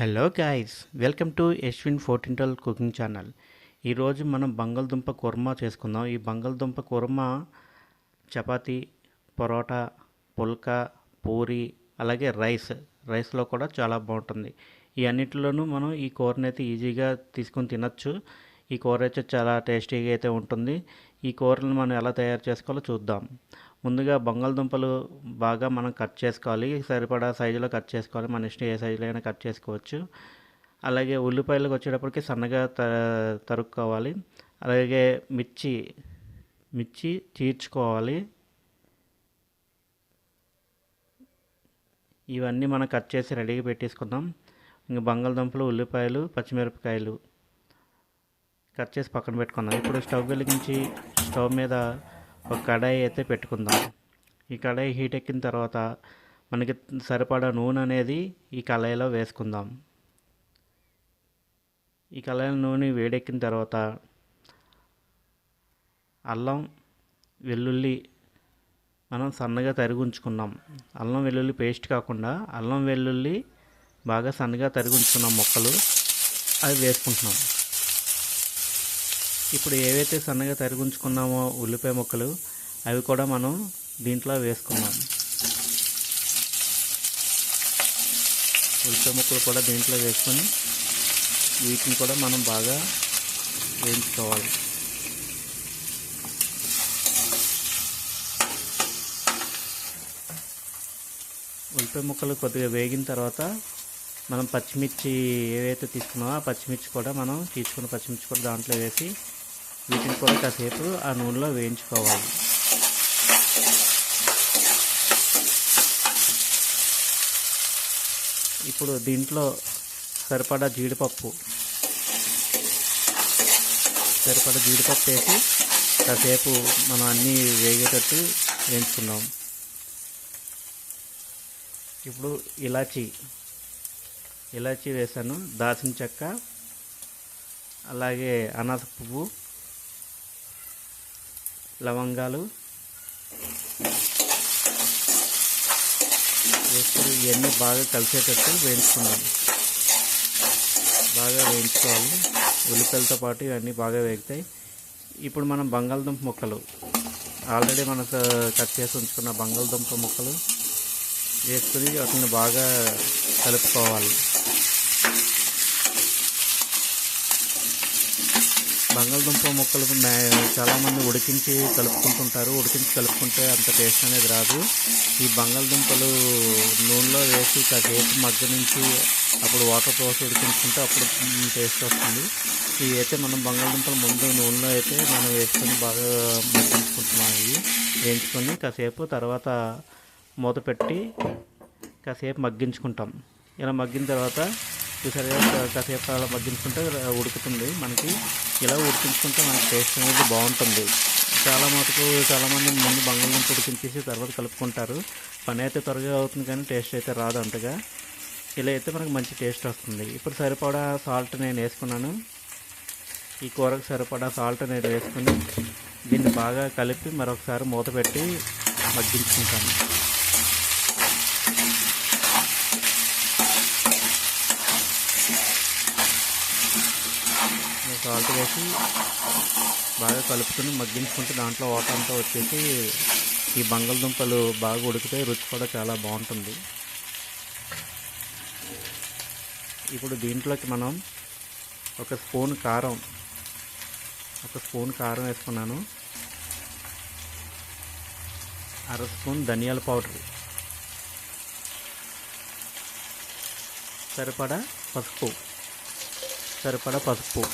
Hello guys welcome to Yashwin ఫోర్టింటల్ cooking channel ఈరోజు మనం బంగాళదుంప కుర్మా చేసుకుందాం. ఈ బంగాళదుంప కుర్మా చపాతీ పరోటా పుల్కా పూరి అలాగే రైస్ రైస్లో కూడా చాలా బాగుంటుంది. ఈ అన్నిటిలోనూ మనం ఈ కూరని అయితే ఈజీగా తీసుకొని తినచ్చు. ఈ కూర అయితే చాలా టేస్టీగా అయితే ఉంటుంది. ఈ కూరలను మనం ఎలా తయారు చేసుకోవాలో చూద్దాం. ముందుగా బంగాళదుంపలు బాగా మనం కట్ చేసుకోవాలి. సరిపడా సైజులో కట్ చేసుకోవాలి. మన ఇష్టం ఏ సైజులో అయినా కట్ చేసుకోవచ్చు. అలాగే ఉల్లిపాయలకు వచ్చేటప్పటికి సన్నగా త తరుక్కోవాలి. అలాగే మిర్చి మిర్చి చీర్చుకోవాలి. ఇవన్నీ మనం కట్ చేసి రెడీగా పెట్టేసుకుందాం. ఇంకా బంగాళదుంపలు ఉల్లిపాయలు పచ్చిమిరపకాయలు కట్ చేసి పక్కన పెట్టుకుందాం ఇప్పుడు స్టవ్ వెలిగించి స్టవ్ మీద ఒక కడాయి అయితే పెట్టుకుందాం. ఈ కడాయి హీట్ ఎక్కిన తర్వాత మనకి సరిపడా నూనె అనేది ఈ కళాయిలో వేసుకుందాం. ఈ కళాయిల నూనె వేడెక్కిన తర్వాత అల్లం వెల్లుల్లి మనం సన్నగా తరిగి ఉంచుకున్నాం. అల్లం వెల్లుల్లి పేస్ట్ కాకుండా అల్లం వెల్లుల్లి బాగా సన్నగా తరిగి ఉంచుకున్నాం మొక్కలు అవి వేసుకుంటున్నాం. ఇప్పుడు ఏవైతే సన్నగా తరిగించుకున్నామో ఉల్లిపాయ ముక్కలు అవి కూడా మనం దీంట్లో వేసుకున్నాం ఉల్లిపాయ ముక్కలు కూడా దీంట్లో వేసుకొని వీటిని కూడా మనం బాగా వేయించుకోవాలి. ఉల్లిపాయ ముక్కలు కొద్దిగా వేగిన తర్వాత మనం పచ్చిమిర్చి ఏవైతే తీసుకున్నామో ఆ పచ్చిమిర్చి కూడా మనం తీసుకున్న పచ్చిమిర్చి కూడా దాంట్లో వేసి వీటిని కూడా కాసేపు ఆ నూనెలో వేయించుకోవాలి. ఇప్పుడు దీంట్లో సరిపడా జీడిపప్పు సరిపడా జీడిపప్పు వేసి కాసేపు మనం అన్నీ వేగేటట్టు వేయించుకుందాం. ఇప్పుడు ఇలాచీ ఇలాచీ వేసాను దాల్చిన చెక్క అలాగే అనాస పువ్వు లవంగాలు వేసుకుని ఇవన్నీ బాగా కలిసేటట్టు వేయించుకుందాం బాగా వేయించుకోవాలి. ఉల్లిపాయలతో పాటు ఇవన్నీ బాగా వేగుతాయి. ఇప్పుడు మనం బంగాళదుంప ముక్కలు ఆల్రెడీ మనకు కట్ చేసి ఉంచుకున్న బంగాళదుంప ముక్కలు వేసుకుని వాటిని బాగా కలుపుకోవాలి. బంగాళదుంప ముక్కలు చాలామంది ఉడికించి కలుపుకుంటుంటారు. ఉడికించి కలుపుకుంటే అంత టేస్ట్ అనేది రాదు. ఈ బంగాళదుంపలు నూనెలో వేసి కాసేపు మగ్గ నుంచి అప్పుడు వాటర్ పోసి ఉడికించుకుంటే అప్పుడు టేస్ట్ వస్తుంది. ఇవి అయితే మనం బంగాళదుంపలు ముందు నూనెలో అయితే మనం వేసుకొని బాగా మగ్గించుకుంటున్నాం ఇవి. వేయించుకొని కాసేపు తర్వాత మూత పెట్టి కాసేపు మగ్గించుకుంటాం. ఇలా మగ్గిన తర్వాత చూసారుగా కాసేపు అలా మగ్గించుకుంటే ఉడుకుతుంది మనకి. ఇలా ఉడికించుకుంటే మనకి టేస్ట్ అనేది బాగుంటుంది. చాలా మటుకు చాలామంది ముందు బంగాళదుంప ఉడికించేసి తర్వాత కలుపుకుంటారు. పని అయితే త్వరగా అవుతుంది కానీ టేస్ట్ అయితే రాదు అంతగా. ఇలా అయితే మనకు మంచి టేస్ట్ వస్తుంది. ఇప్పుడు సరిపడా సాల్ట్ నేను వేసుకున్నాను. ఈ కూరకు సరిపడా సాల్ట్ నేను వేసుకుని దీన్ని బాగా కలిపి మరొకసారి మూత పెట్టి మగ్గించుకుంటాను. సాల్ట్ వేసి బాగా కలుపుకొని మగ్గించుకుంటే దాంట్లో వాటర్ అంతా వచ్చేసి ఈ బంగాళదుంపలు బాగా ఉడికితే రుచి కూడా చాలా బాగుంటుంది. ఇప్పుడు దీంట్లోకి మనం ఒక స్పూన్ కారం ఒక స్పూన్ కారం వేసుకున్నాను. అర స్పూన్ ధనియాల పౌడర్. సరిపడా పసుపు. సరిపడా పసుపు.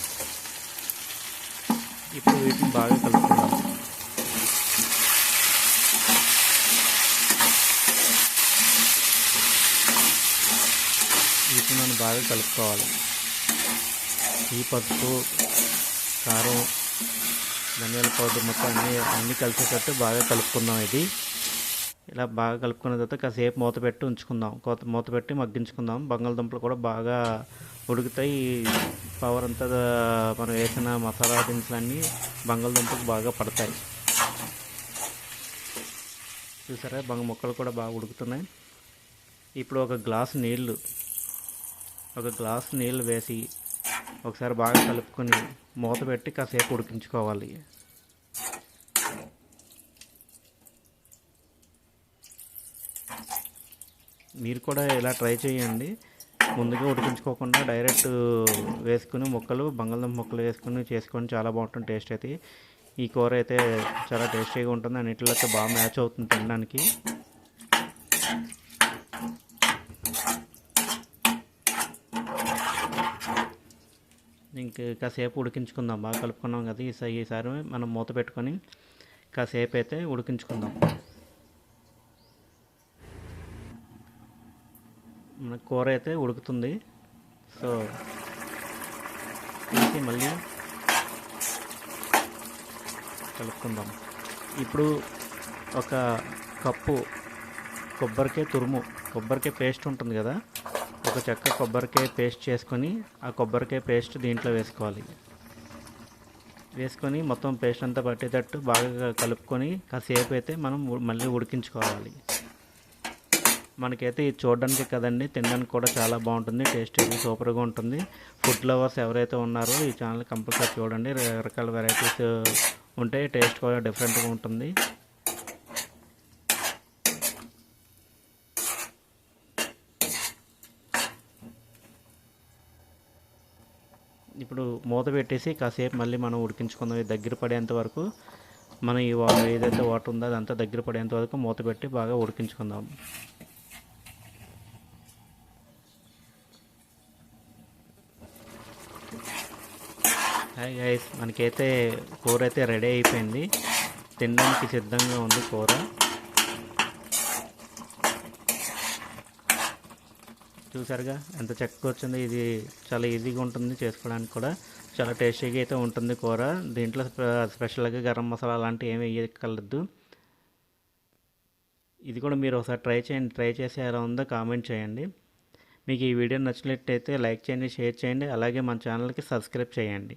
ఇప్పుడు వీటిని బాగా కలుపుకుందాం. వీటిని మనం బాగా కలుపుకోవాలి. ఈ పసుపు కారం ధనియాల పౌడర్ మొత్తం అన్నీ అన్నీ కలిసేటట్టు బాగా కలుపుకుందాం ఇది. ఇలా బాగా కలుపుకున్న తర్వాత కాసేపు మూత పెట్టి ఉంచుకుందాం. కోత మూత పెట్టి మగ్గించుకుందాం. బంగాళదుంపలు కూడా బాగా ఉడుకుతాయి. పవర్ అంతా మనం వేసిన మసాలా దినుసులన్నీ బంగాళదుంపకు బాగా పడతాయి. చూసారా? బంగ ముక్కలు కూడా బాగా ఉడుకుతున్నాయి. ఇప్పుడు ఒక గ్లాస్ నీళ్ళు ఒక గ్లాస్ నీళ్ళు వేసి ఒకసారి బాగా కలుపుకొని మూత పెట్టి కాసేపు ఉడికించుకోవాలి. మీరు కూడా ఇలా ట్రై చేయండి. ముందుగా ఉడికించుకోకుండా డైరెక్ట్ వేసుకుని ముక్కలు బంగాళదుంప ముక్కలు వేసుకుని చేసుకొని చాలా బాగుంటుంది టేస్ట్ అయితే. ఈ కూర అయితే చాలా టేస్టీగా ఉంటుంది అన్నిటిలో అయితే బాగా మ్యాచ్ అవుతుంది తినడానికి. ఇంక కాసేపు ఉడికించుకుందాం బాగా కలుపుకున్నాం కదా ఈసారి ఈసారి మనం మూత పెట్టుకొని కాసేపు అయితే ఉడికించుకుందాం. మన కూర అయితే ఉడుకుతుంది. సో తీసి మళ్ళీ కలుపుకుందాం. ఇప్పుడు ఒక కప్పు కొబ్బరికాయ తురుము కొబ్బరికాయ పేస్ట్ ఉంటుంది కదా ఒక చెక్క కొబ్బరికాయ పేస్ట్ చేసుకొని ఆ కొబ్బరికాయ పేస్ట్ దీంట్లో వేసుకోవాలి. వేసుకొని మొత్తం పేస్ట్ అంతా పట్టేటట్టు బాగా కలుపుకొని కాసేపు అయితే మనం మళ్ళీ ఉడికించుకోవాలి. మనకైతే ఇది చూడడానికి కదండి తినడానికి కూడా చాలా బాగుంటుంది టేస్ట్ అయితే సూపర్గా ఉంటుంది. ఫుడ్ లవర్స్ ఎవరైతే ఉన్నారో ఈ ఛానల్ కంపల్సరీ చూడండి. రకరకాల వెరైటీస్ ఉంటాయి టేస్ట్ కూడా డిఫరెంట్గా ఉంటుంది. ఇప్పుడు మూత పెట్టేసి కాసేపు మళ్ళీ మనం ఉడికించుకుందాం. ఇది దగ్గర పడేంత వరకు మనం ఈ ఏదైతే వాటర్ ఉందో అదంతా దగ్గర పడేంత వరకు మూత పెట్టి బాగా ఉడికించుకుందాం. హాయ్ గైస్ మనకైతే కూర అయితే రెడీ అయిపోయింది. తినడానికి సిద్ధంగా ఉంది కూర. చూసారుగా ఎంత చక్కగా వచ్చింది. ఇది చాలా ఈజీగా ఉంటుంది చేసుకోవడానికి కూడా. చాలా టేస్టీగా అయితే ఉంటుంది కూర. దీంట్లో స్పెషల్గా గరం మసాలా అలాంటివి ఏమి వేయక్కర్లేదు. ఇది కూడా మీరు ఒకసారి ట్రై చేయండి. ట్రై చేసి ఎలా ఉందో కామెంట్ చేయండి. మీకు ఈ వీడియో నచ్చినట్లయితే లైక్ చేయండి షేర్ చేయండి. అలాగే మన ఛానల్కి సబ్స్క్రైబ్ చేయండి.